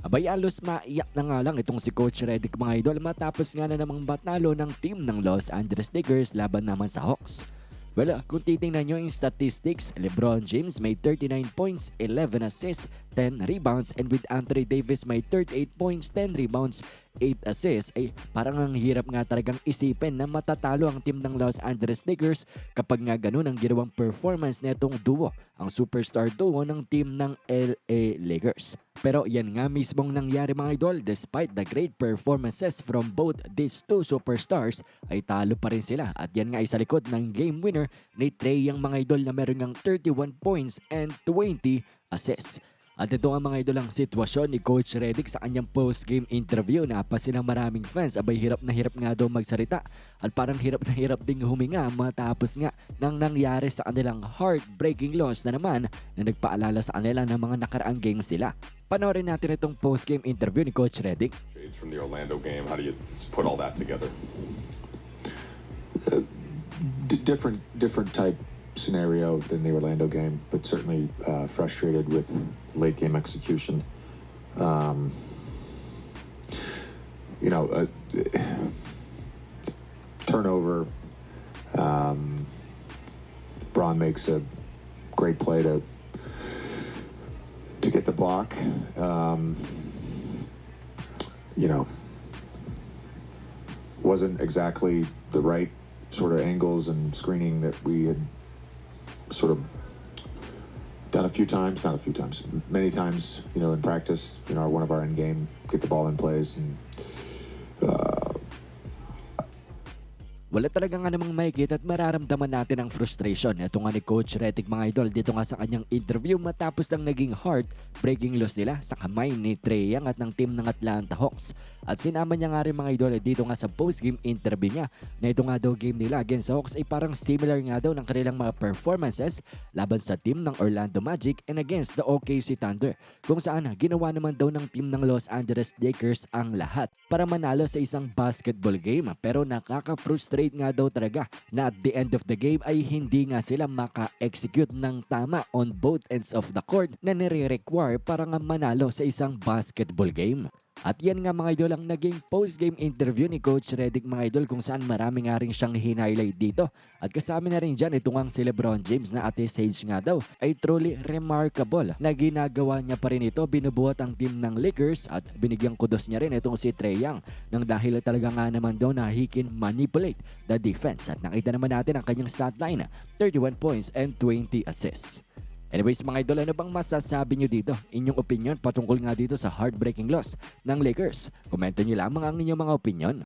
Abay alos maiyak na nga lang itong si Coach Redick mga idol matapos nga na namang batalo ng team ng Los Angeles Lakers laban naman sa Hawks. Well, kung titingnan nyo yung statistics, LeBron James may 39 points, 11 assists, 10 rebounds, and with Anthony Davis may 38 points, 10 rebounds, 8 assists, ay parang ang hirap nga talagang isipin na matatalo ang team ng Los Angeles Lakers kapag nga ganun ang ginawang performance netong duo, ang superstar duo ng team ng LA Lakers. Pero yan nga mismong nangyari mga idol despite the great performances from both these two superstars ay talo pa rin sila at yan nga ay sa likod ng game winner ni Trey Young mga idol na meron ngang 31 points and 20 assists. At ito ang mga idol ang sitwasyon ni Coach Redick sa kanyang post-game interview na pa silang maraming fans abay hirap na hirap nga daw magsalita at parang hirap na hirap ding huminga matapos nga nang nangyari sa kanilang heartbreaking loss na naman na nagpaalala sa kanila ng mga nakaraang games nila. Panoorin natin itong post-game interview ni Coach Redick. From the Orlando game. How do you put all that together? D- different different type scenario than the Orlando game, but certainly uh, frustrated with late game execution. Um, you know, uh, turnover. Um, Braun makes a great play to to get the block. Um, you know, wasn't exactly the right sort of angles and screening that we had sort of done a few times, not a few times, many times, you know, in practice, you know, one of our end game, get the ball in plays and uh, Wala talaga nga namang makikita at mararamdaman natin ang frustration. Ito nga ni Coach Redick mga idol dito nga sa kanyang interview matapos ng naging heart-breaking loss nila sa kamay ni Trey Young at ng team ng Atlanta Hawks. At sinama niya nga rin mga idol dito nga sa post-game interview niya na ito nga daw game nila against sa Hawks ay parang similar nga daw ng kanilang mga performances laban sa team ng Orlando Magic and against the OKC Thunder kung saan ginawa naman daw ng team ng Los Angeles Lakers ang lahat para manalo sa isang basketball game pero nakaka-frustrate nga daw talaga na at the end of the game ay hindi nga sila maka-execute ng tama on both ends of the court na nire-require para nga manalo sa isang basketball game. At yan nga mga idol ang naging post-game interview ni Coach Redick mga idol kung saan marami nga rin siyang hinighlight dito. At kasama na rin dyan ang si Lebron James na ate Sage nga daw ay truly remarkable na ginagawa niya pa rin ito binubuhat ang team ng Lakers at binigyang kudos niya rin itong si Trey Young nang dahil talaga nga naman daw na he can manipulate the defense at nakita naman natin ang kanyang stat line 31 points and 20 assists. Anyways mga idol, ano bang masasabi nyo dito? Inyong opinion patungkol nga dito sa heartbreaking loss ng Lakers? Komento nyo lamang ang inyong mga opinion.